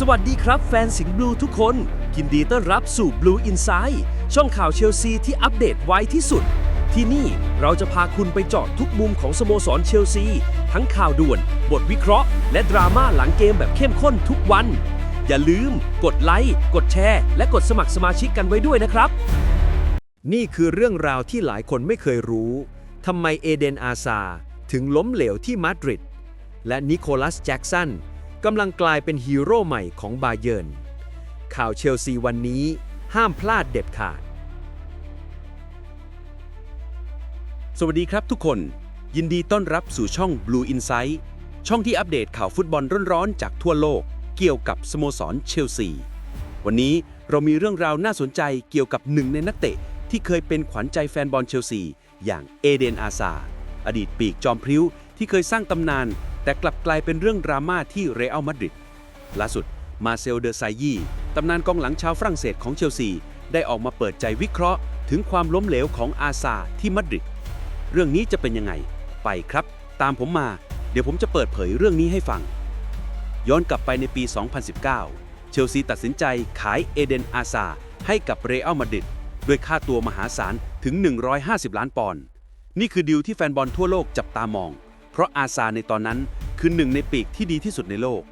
สวัสดีครับแฟนสิงห์บลูทุกคนยินดีต้อนรับสู่ Blue Inside ช่องข่าวเชลซีที่อัปเดตไวที่สุด ที่นี่เราจะพาคุณไปเจาะทุกมุมของสโมสรเชลซี ทั้งข่าวด่วน บทวิเคราะห์ และดราม่าหลังเกมแบบเข้มข้นทุกวัน อย่าลืม กดไลค์กดแชร์ และกดสมัครสมาชิกกันไว้ด้วยนะครับ นี่คือเรื่องราวที่หลายคนไม่เคยรู้ทำไมเอเดนอาซาถึงล้มเหลวที่มาดริดและนิโคลัสแจ็กสัน กำลังกลายเป็นฮีโร่ใหม่ของบาเยิร์นข่าวเชลซีวันนี้ห้ามพลาดเด็ดขาด สวัสดีครับทุกคน ยินดีต้อนรับสู่ช่อง Blue Insight ช่องที่อัปเดตข่าวฟุตบอลร้อนๆจากทั่วโลก เกี่ยวกับสโมสรเชลซี วันนี้เรามีเรื่องราวน่าสนใจเกี่ยวกับหนึ่งในนักเตะ ที่เคยเป็นขวัญใจแฟนบอลเชลซี อย่างเอเดนอาซา อดีตปีกจอมพริ้วที่เคยสร้างตำนาน แต่กลับกลายเป็นเรื่องดราม่าที่เรอัลมาดริดล่าสุดมาเซลเดอไซยี่ตำนานกองหลังชาวฝรั่งเศสของเชลซี ได้ออกมาเปิดใจวิเคราะห์ ถึงความล้มเหลวของอาซาที่มาดริดเรื่องนี้จะเป็นยังไง ไปครับ ตามผมมา เดี๋ยวผมจะเปิดเผยเรื่องนี้ให้ฟัง ย้อนกลับไปในปี 2019 เชลซีตัดสินใจขายเอเดนอาซาให้กับเรอัลมาดริดด้วยค่าตัวมหาศาลถึง 150 ล้านปอนด์นี่คือดีลที่แฟนบอลทั่วโลกจับตามอง เพราะอาซาในตอนนั้นคือหนึ่งในปีกที่ดีที่สุดในโลก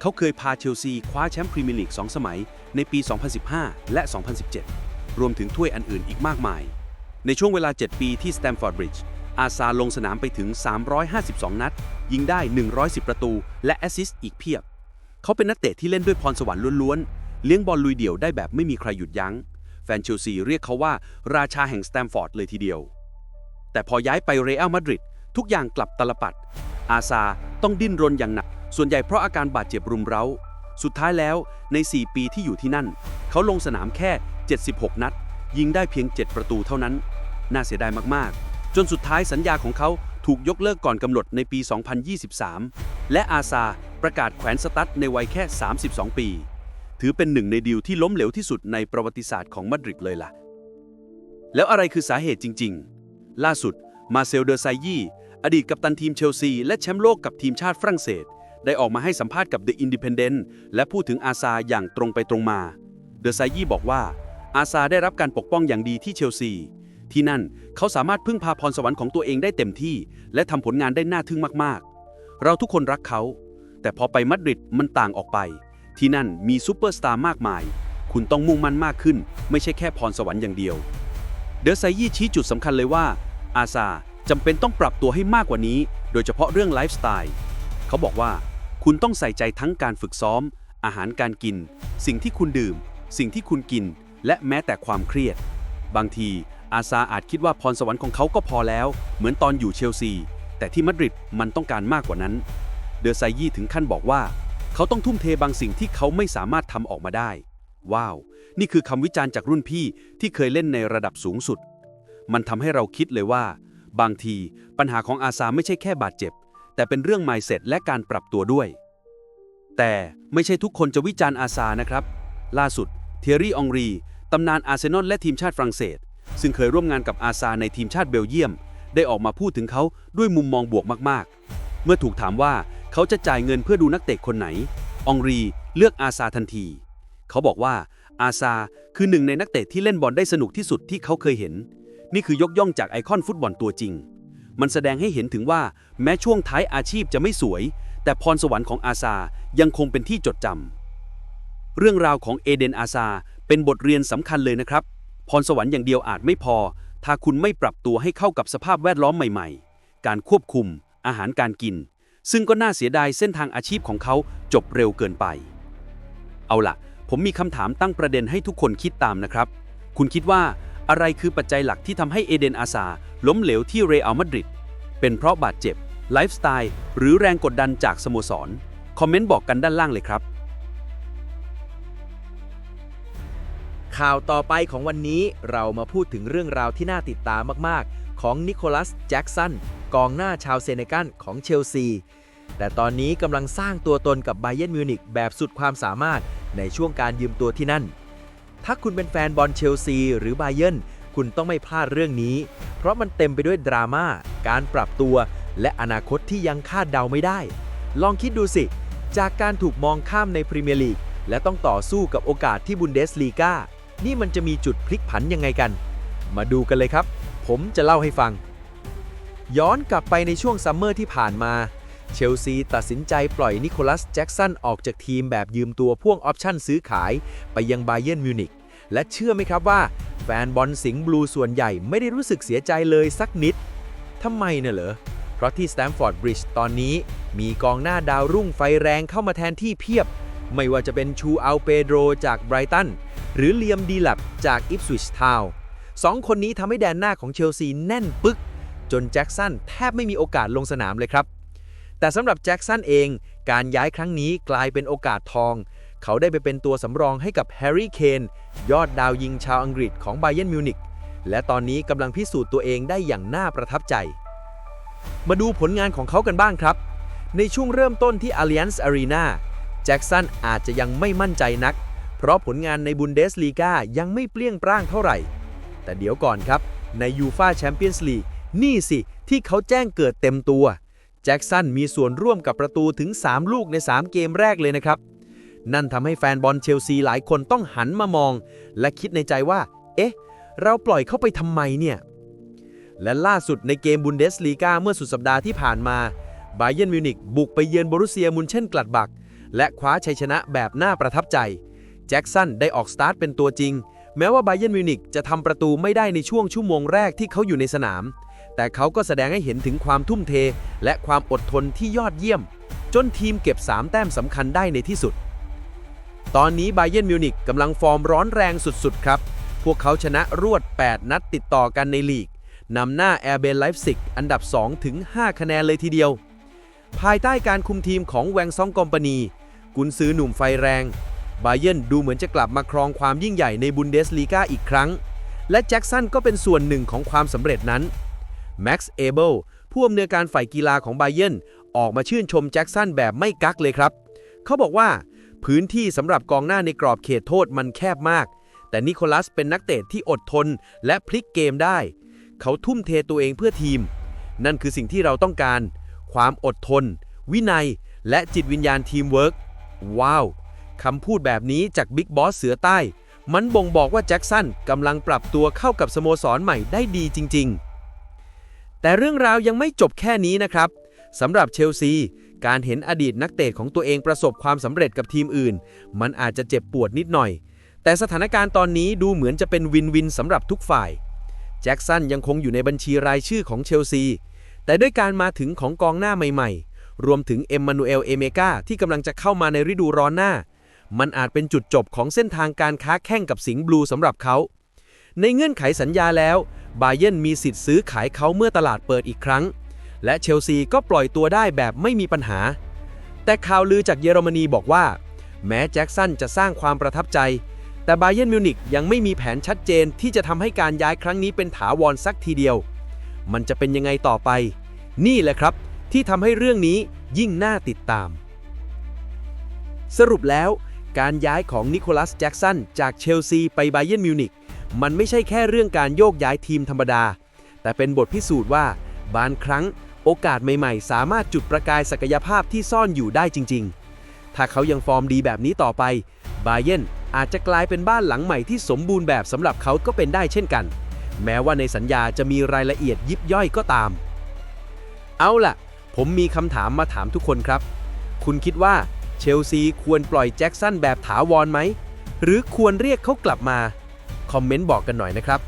เขาเคยพาเชลซีคว้าแชมป์พรีเมียร์ลีก2สมัย ในปี 2015 และ 2017 รวมถึงถ้วยอันอื่นอีกมากมาย ในช่วงเวลา 7 ปีที่สแตมฟอร์ดบริดจ์อาซาลงสนามไปถึง 352 นัด ยิงได้ 110 ประตู และแอสซิสต์อีกเพียบ เขาเป็นนักเตะที่เล่นด้วยพรสวรรค์ล้วนๆ เลี้ยงบอลลุยเดี่ยวได้แบบไม่มีใครหยุดยัง้ง แฟนเชลซีเรียกเขาว่าราชาแห่งสแตมฟอร์ดเลยทีเดียว แต่พอย้ายไปเรอัลมาดริด ทุกอย่างกลับตลปัด อาซาต้องดิ้นรนอย่างหนัก ส่วนใหญ่เพราะอาการบาดเจ็บรุมเร้า สุดท้ายแล้วใน 4 ปีที่อยู่ที่นั่น เขาลงสนามแค่ 76 นัด ยิงได้เพียง 7 ประตูเท่านั้น น่าเสียดายมากๆ จนสุดท้ายสัญญาของเขาถูกยกเลิกก่อนกำหนดในปี 2023 และอาซาประกาศแขวนสตั๊ดในวัยแค่ 32 ปี ถือเป็นหนึ่งในดีลที่ล้มเหลวที่สุดในประวัติศาสตร์ของมาดริดเลยล่ะ แล้วอะไรคือสาเหตุจริง ๆ ล่าสุดมาเซลเดอร์ไซยี่ อดีตกัปตันทีมเชลซี และแชมป์โลกกับทีมชาติฝรั่งเศส ได้ออกมาให้สัมภาษณ์กับ The Independent และพูดถึงอาซาอย่างตรงไปตรงมา เดอไซยี่บอกว่า อาซาได้รับการปกป้องอย่างดีที่เชลซี ที่นั่นเขาสามารถพึ่งพาพรสวรรค์ของตัวเองได้เต็มที่ และทำผลงานได้น่าทึ่งมากๆ เราทุกคนรักเขา แต่พอไปมาดริดมันต่างออกไป ที่นั่นมีซูเปอร์สตาร์มากมาย คุณต้องมุ่งมั่นมากขึ้น ไม่ใช่แค่พรสวรรค์อย่างเดียว เดอไซยี่ชี้จุดสำคัญเลยว่า อาซา จำเป็นต้องปรับตัวให้มากกว่านี้ โดยเฉพาะเรื่องไลฟ์สไตล์ เขาบอกว่า คุณต้องใส่ใจทั้งการฝึกซ้อม อาหารการกิน สิ่งที่คุณดื่ม สิ่งที่คุณกิน และแม้แต่ความเครียด บางทีอาซาอาจคิดว่าพรสวรรค์ของเขาก็พอแล้ว เหมือนตอนอยู่เชลซี แต่ที่มาดริดมันต้องการมากกว่านั้น เดอไซยี่ถึงขั้นบอกว่า เขาต้องทุ่มเทบางสิ่งที่เขาไม่สามารถทำออกมาได้ ว้าว นี่คือคำวิจารณ์จากรุ่นพี่ที่เคยเล่นในระดับสูงสุด มันทำให้เราคิดเลยว่า บางที ปัญหาของอาซาไม่ใช่แค่บาดเจ็บ แต่เป็นเรื่อง mindset และการปรับตัวด้วย แต่ไม่ใช่ทุกคนจะวิจารณ์อาซานะครับ ล่าสุด เทยรี่องรี ตำนานอาร์เซนอลและทีมชาติฝรั่งเศส ซึ่งเคยร่วมงานกับอาซาในทีมชาติเบลเยียม ได้ออกมาพูดถึงเขาด้วยมุมมองบวกมากๆ เมื่อถูกถามว่าเขาจะจ่ายเงินเพื่อดูนักเตะคนไหน องรีเลือกอาซาทันที เขาบอกว่าอาซาคือหนึ่งในนักเตะที่เล่นบอลได้สนุกที่สุดที่เขาเคยเห็น นี่คือยกย่องจากไอคอนฟุตบอลตัวจริง มันแสดงให้เห็นถึงว่าแม้ช่วงท้ายอาชีพจะไม่สวย แต่พรสวรรค์ของอาซายังคงเป็นที่จดจำเรื่องราวของเอเดนอาซาเป็นบทเรียนสำคัญเลยนะครับ พรสวรรค์อย่างเดียวอาจไม่พอ ถ้าคุณไม่ปรับตัวให้เข้ากับสภาพแวดล้อมใหม่ๆ การควบคุม อาหารการกิน ซึ่งก็น่าเสียดายเส้นทางอาชีพของเขาจบเร็วเกินไป เอาล่ะ ผมมีคำถามตั้งประเด็นให้ทุกคนคิดตามนะครับ คุณคิดว่า อะไรคือปัจจัยหลักที่ทำให้เอเดนอาซาล้มเหลวที่เรอัลมาดริด เป็นเพราะบาดเจ็บ ไลฟ์สไตล์ หรือแรงกดดันจากสโมสร คอมเมนต์บอกกันด้านล่างเลยครับ ข่าวต่อไปของวันนี้เรามาพูดถึงเรื่องราวที่น่าติดตามมาก ๆ ของนิโคลัส แจ็กสัน กองหน้าชาวเซเนกัลของเชลซี แต่ตอนนี้กำลังสร้างตัวตนกับไบเย r n มิวนิกแบบสุดความสามารถในช่วงการยืมตัวที่นั่น ถ้าคุณเป็นแฟนบอลเชลซี หรือไบเย r n คุณต้องไม่พลาดเรื่องนี้ เพราะมันเต็มไปด้วยดราม่า การปรับตัว และอนาคตที่ยังคาดเดาไม่ได้ ลองคิดดูสิ จากการถูกมองข้ามในพรีเมียร์ลีก และต้องต่อสู้กับโอกาสที่บุนเดสลีกานี่มันจะมีจุดพลิกผันยังไงกัน มาดูกันเลยครับ ผมจะเล่าให้ฟัง ย้อนกลับไปในช่วงซัมเมอร์ที่ผ่านมา เชลซีตัดสินใจปล่อยนิโคลัสแจ็กสันออกจากทีมแบบยืมตัวพ่วงออปชั่นซื้อขายไปยังไบเยนมิวนิกและเชื่อไหมครับว่า แฟนบอลสิงห์บลูส่วนใหญ่ไม่ได้รู้สึกเสียใจเลยสักนิดทำไมเน่ะเหรอ เพราะที่สแตมฟอร์ดบริดจ์ตอนนี้มีกองหน้าดาวรุ่งไฟแรงเข้ามาแทนที่เพียบ ไม่ว่าจะเป็นชูอัลเปโดรจากไบรตัน หรือเลียมดีลับจากอิฟสวิชทาวน์สองคนนี้ทำให้แดนหน้าของเชลซีแน่นปึก จนแจ็คสันแทบไม่มีโอกาสลงสนามเลยครับ แต่สำหรับแจ็คสันเอง การย้ายครั้งนี้กลายเป็นโอกาสทอง เขาได้ไปเป็นตัวสำรองให้กับแฮร์รี่เคนยอดดาวยิงชาวอังกฤษของไบเยนมิวนิกและตอนนี้กำลังพิสูจน์ตัวเองได้อย่างน่าประทับใจ มาดูผลงานของเขากันบ้างครับ ในช่วงเริ่มต้นที่ Allianz Arena แจ็คสันอาจจะยังไม่มั่นใจนัก เพราะผลงานในบุนเดสลีกายังไม่เปรี้ยงปร้างเท่าไหร่ แต่เดี๋ยวก่อนครับ ในยูฟาแชมเปี้ยนส์ลีกนี่สิที่เขาแจ้งเกิดเต็มตัว แจ็คสันมีส่วนร่วมกับประตูถึง 3 ลูกใน 3 เกมแรกเลยนะครับ นั่นทำให้แฟนบอลเชลซีหลายคนต้องหันมามอง และคิดในใจว่า เอ๊ะ เราปล่อยเข้าไปทำไมเนี่ย และล่าสุดในเกมบุนเดสลีกาเมื่อสุดสัปดาห์ที่ผ่านมาไบเยนมิวนิกบุกไปเยือนบรุเซียมุนเช่นกลัดบัก และคว้าชัยชนะแบบน่าประทับใจ แจ็คสันได้ออกสตาร์ทเป็นตัวจริง แม้ว่าไบเยนมิวนิกจะทำประตูไม่ได้ในช่วงชั่วโมงแรกที่เขาอยู่ในสนาม แต่เขาก็แสดงให้เห็นถึงความทุ่มเท และความอดทนที่ยอดเยี่ยม จนทีมเก็บ 3 แต้มสำคัญได้ในที่สุด ตอนนี้ไบเยนมิวนิกกำลังฟอร์มร้อนแรงสุดๆ ครับ พวกเขาชนะรวด 8 นัดติดต่อกันในลีกนำหน้าแอร์เบนไลฟ์ซิกอันดับ 2 ถึง 5 คะแนนเลยทีเดียว ภายใต้การคุมทีมของแวงซองกอมปานีกุนซือหนุ่มไฟแรงไบเยนดูเหมือนจะกลับมาครองความยิ่งใหญ่ในบุนเดสลีกาอีกครั้ง และแจ็คสันก็เป็นส่วนหนึ่งของความสำเร็จนั้น แม็กซ์เอเบิลผู้อำนวยการฝ่ายกีฬาของไบเยนออกมาชื่นชมแจ็คสันแบบไม่กักเลยครับ เขาบอกว่า พื้นที่สำหรับกองหน้าในกรอบเขตโทษมันแคบมาก แต่นิโคลัสเป็นนักเตะที่อดทนและพลิกเกมได้ เขาทุ่มเทตัวเองเพื่อทีม นั่นคือสิ่งที่เราต้องการ ความอดทน วินัย และจิตวิญญาณทีมเวิร์กว้าวคำพูดแบบนี้จากบิ๊กบอสเสือใต้ มันบ่งบอกว่าแจ็คสันกำลังปรับตัวเข้ากับสโมสรใหม่ได้ดีจริง ๆ แต่เรื่องราวยังไม่จบแค่นี้นะครับสำหรับเชลซี การเห็นอดีตนักเตะของตัวเองประสบความสำเร็จกับทีมอื่น มันอาจจะเจ็บปวดนิดหน่อย แต่สถานการณ์ตอนนี้ดูเหมือนจะเป็นวินวินสำหรับทุกฝ่าย แจ็คสันยังคงอยู่ในบัญชีรายชื่อของเชลซี แต่ด้วยการมาถึงของกองหน้าใหม่ๆ รวมถึงเอ็มมานูเอล เอเมกาที่กำลังจะเข้ามาในฤดูร้อนหน้า มันอาจเป็นจุดจบของเส้นทางการค้าแข่งกับสิงห์บลูสำหรับเขา ในเงื่อนไขสัญญาแล้ว บาเยนมีสิทธิ์ซื้อขายเขาเมื่อตลาดเปิดอีกครั้ง และเชลซีก็ปล่อยตัวได้แบบไม่มีปัญหา แต่ข่าวลือจากเยอรมนีบอกว่า แม้แจ็คสันจะสร้างความประทับใจ แต่บาเยนมิวนิกยังไม่มีแผนชัดเจนที่จะทำให้การย้ายครั้งนี้เป็นถาวรสักทีเดียว มันจะเป็นยังไงต่อไป นี่แหละครับ ที่ทำให้เรื่องนี้ยิ่งน่าติดตาม สรุปแล้ว การย้ายของนิโคลัสแจ็กสันจากเชลซีไปบาเยนมิวนิก มันไม่ใช่แค่เรื่องการโยกย้ายทีมธรรมดา แต่เป็นบทพิสูจน์ว่า บางครั้ง โอกาสใหม่ๆ สามารถจุดประกายศักยภาพที่ซ่อนอยู่ได้จริง ๆ ถ้าเขายังฟอร์มดีแบบนี้ต่อไป บาเยนอาจจะกลายเป็นบ้านหลังใหม่ที่สมบูรณ์แบบสำหรับเขาก็เป็นได้เช่นกัน แม้ว่าในสัญญาจะมีรายละเอียดยิบย่อยก็ตาม เอาล่ะ ผมมีคำถามมาถามทุกคนครับ คุณคิดว่าเชลซีควรปล่อยแจ็คสันแบบถาวรไหม หรือควรเรียกเขากลับมา คอมเมนต์บอกกันหน่อยนะครับ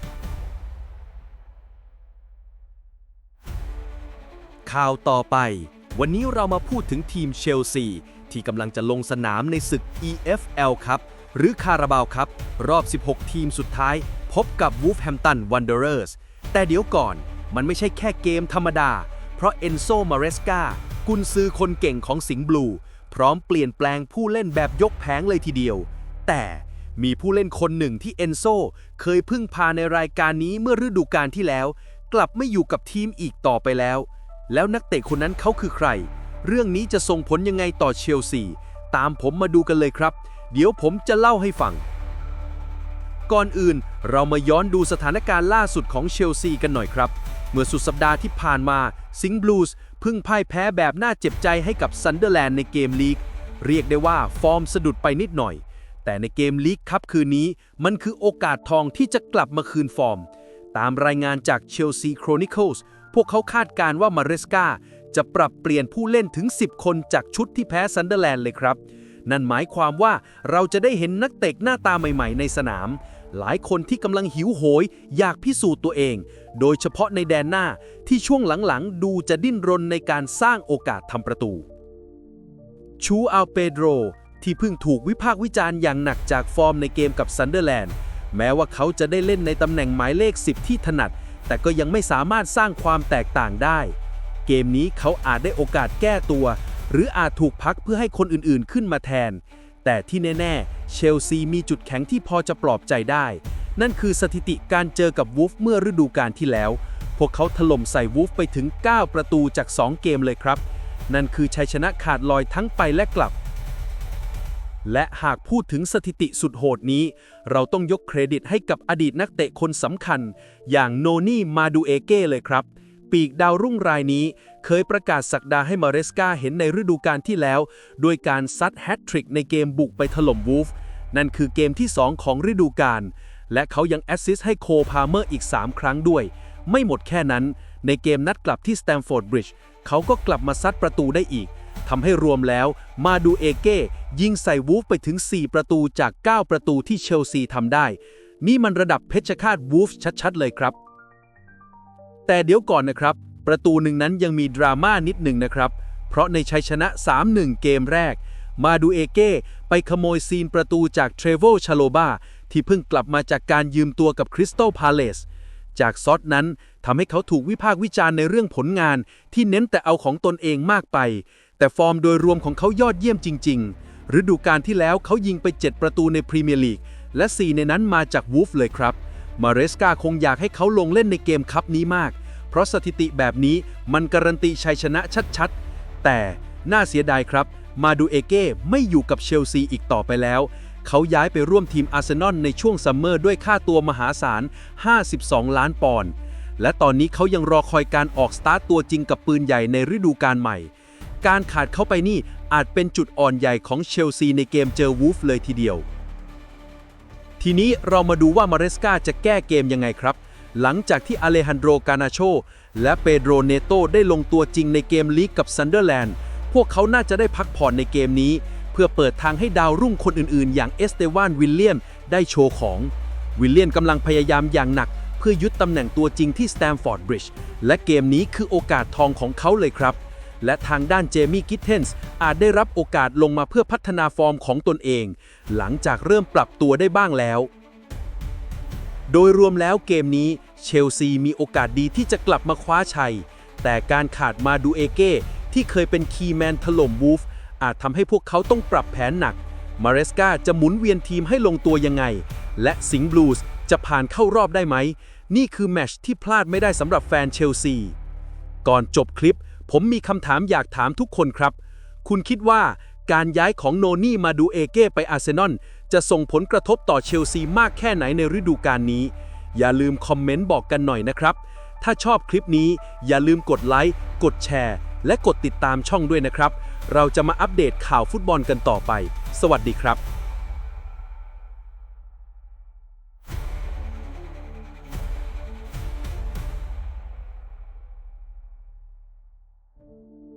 ข่าวต่อไป วันนี้เรามาพูดถึงทีมเชลซีที่กำลังจะลงสนามในศึก EFL ครับ หรือคาราบาวครับ รอบ 16 ทีมสุดท้าย พบกับ Wolverhampton Wanderers แต่เดี๋ยวก่อนมันไม่ใช่แค่เกมธรรมดา เพราะเอนโซมาเรสกากุนซือคนเก่งของสิงห์บลู พร้อมเปลี่ยนแปลงผู้เล่นแบบยกแผงเลยทีเดียว แต่ มีผู้เล่นคนหนึ่งที่เอนโซเคยพึ่งพาในรายการนี้เมื่อฤดูกาลที่แล้ว กลับไม่อยู่กับทีมอีกต่อไปแล้ว แล้วนักเตะคนนั้นเขาคือใคร เรื่องนี้จะส่งผลยังไงต่อเชลซี ตามผมมาดูกันเลยครับ เดี๋ยวผมจะเล่าให้ฟัง ก่อนอื่นเรามาย้อนดูสถานการณ์ล่าสุดของเชลซีกันหน่อยครับ เมื่อสุดสัปดาห์ที่ผ่านมาซิงห์บลูส์เพิ่งพ่ายแพ้แบบน่าเจ็บใจให้กับซันเดอร์แลนด์ในเกมลีกเรียกได้ว่าฟอร์มสะดุดไปนิดหน่อย แต่ในเกมลีกคัพคืนนี้ มันคือโอกาสทองที่จะกลับมาคืนฟอร์ม ตามรายงานจาก Chelsea Chronicles พวกเขาคาดการณ์ว่ามาเรสกาจะปรับเปลี่ยนผู้เล่นถึง 10 คนจากชุดที่แพ้ซันเดอร์แลนด์เลยครับ นั่นหมายความว่าเราจะได้เห็นนักเตะหน้าตาใหม่ๆในสนาม หลายคนที่กำลังหิวโหย อยากพิสูจน์ตัวเอง โดยเฉพาะในแดนหน้าที่ช่วงหลังๆ ดูจะดิ้นรนในการสร้างโอกาสทำประตู ชูอัลเปโดร ที่เพิ่งถูกวิพากษ์วิจารณ์อย่างหนักจากฟอร์มในเกมกับซันเดอร์แลนด์แม้ว่าเขาจะได้เล่นในตำแหน่งหมายเลข 10 ที่ถนัด แต่ก็ยังไม่สามารถสร้างความแตกต่างได้ เกมนี้เขาอาจได้โอกาสแก้ตัว หรืออาจถูกพักเพื่อให้คนอื่นๆขึ้นมาแทน แต่ที่แน่ ๆ เชลซีมีจุดแข็งที่พอจะปลอบใจได้ นั่นคือสถิติการเจอกับวูฟเมื่อฤดูกาลที่แล้ว พวกเขาถล่มใส่วูฟไปถึง 9 ประตูจาก 2 เกมเลยครับ นั่นคือชัยชนะขาดลอยทั้งไปและกลับ และหากพูดถึงสถิติสุดโหดนี้ เราต้องยกเครดิตให้กับอดีตนักเตะคนสำคัญ อย่างโนนี่มาดูเอเก้เลยครับ ปีกดาวรุ่งรายนี้เคยประกาศสักดาให้มาเรสกาเห็นในฤดูกาลที่แล้วโดยการซัดแฮตทริกในเกมบุกไปถล่มวูฟ นั่นคือเกมที่ 2 ของฤดูกาลและเขายังแอสซิสต์ให้โคพาเมอร์อีก 3 ครั้งด้วย ไม่หมดแค่นั้น ในเกมนัดกลับที่สแตมฟอร์ดบริดจ์เขาก็กลับมาซัดประตูได้อีก ทำให้รวมแล้วมาดูเอเก้ยิงใส่วูฟไปถึง 4 ประตูจาก 9 ประตูที่เชลซีทำได้ นี่มันระดับเพชรฆาตวูฟชัดๆเลยครับ แต่เดี๋ยวก่อนนะครับ ประตูหนึ่งนั้นยังมีดราม่านิดหนึ่งนะครับ เพราะในชัยชนะ 3-1 เกมแรก มาดูเอเก้ไปขโมยซีนประตูจากเทรเวลชาโลบาที่เพิ่งกลับมาจากการยืมตัวกับคริสตัลพาเลสจากซอสนั้นทำให้เขาถูกวิพากษ์วิจารณ์ในเรื่องผลงานที่เน้นแต่เอาของตนเองมากไป แต่ฟอร์มโดยรวมของเขายอดเยี่ยมจริง ๆ ฤดูกาลที่แล้วเขายิงไป 7 ประตูในพรีเมียร์ลีก และ 4 ในนั้นมาจากวูฟเลยครับ มาเรสกาคงอยากให้เขาลงเล่นในเกมคัพนี้มาก เพราะสถิติแบบนี้มันการันตีชัยชนะชัดๆ แต่น่าเสียดายครับ มาดูเอเก้ไม่อยู่กับเชลซีอีกต่อไปแล้ว เขาย้ายไปร่วมทีมอาร์เซนอลในช่วงซัมเมอร์ด้วยค่าตัวมหาศาล 52 ล้านปอนด์ และตอนนี้เขายังรอคอยการออกสตาร์ตตัวจริงกับปืนใหญ่ในฤดูกาลใหม่ การขาดเข้าไปนี่อาจเป็นจุดอ่อนใหญ่ของเชลซีในเกมเจอวูฟเลยทีเดียว ทีนี้เรามาดูว่ามาเรสกาจะแก้เกมยังไงครับ หลังจากที่อเลฮันโดรกานาโช และเปโดรเนโตได้ลงตัวจริงในเกมลีกกับซันเดอร์แลนด์ พวกเขาน่าจะได้พักผ่อนในเกมนี้ เพื่อเปิดทางให้ดาวรุ่งคนอื่นๆ อย่างเอสเตวานวิลเลียมได้โชว์ของ วิลเลียนกำลังพยายามอย่างหนัก เพื่อยึดตำแหน่งตัวจริงที่สแตมฟอร์ดบริดจ์และเกมนี้คือโอกาสทองของเขาเลยครับ และทางด้านเจมี่กิทเทนส์อาจได้รับโอกาสลงมาเพื่อพัฒนาฟอร์มของตนเอง หลังจากเริ่มปรับตัวได้บ้างแล้ว โดยรวมแล้วเกมนี้เชลซีมีโอกาสดีที่จะกลับมาคว้าชัย แต่การขาดมาดูเอเก้ที่เคยเป็นคีแมนถล่มวูฟอาจทำให้พวกเขาต้องปรับแผนหนัก มาเรสกาจะหมุนเวียนทีมให้ลงตัวยังไง และสิงห์บลูส์จะผ่านเข้ารอบได้ไหม นี่คือแมชที่พลาดไม่ได้สำหรับแฟนเชลซี ก่อนจบคลิป ผมมีคำถามอยากถามทุกคนครับ คุณคิดว่าการย้ายของโนนี่มาดูเอเก้ไปอาร์เซนอลจะส่งผลกระทบต่อเชลซีมากแค่ไหนในฤดูกาลนี้ อย่าลืมคอมเมนต์บอกกันหน่อยนะครับ ถ้าชอบคลิปนี้อย่าลืมกดไลค์ กดแชร์ และกดติดตามช่องด้วยนะครับ เราจะมาอัปเดตข่าวฟุตบอลกันต่อไป สวัสดีครับ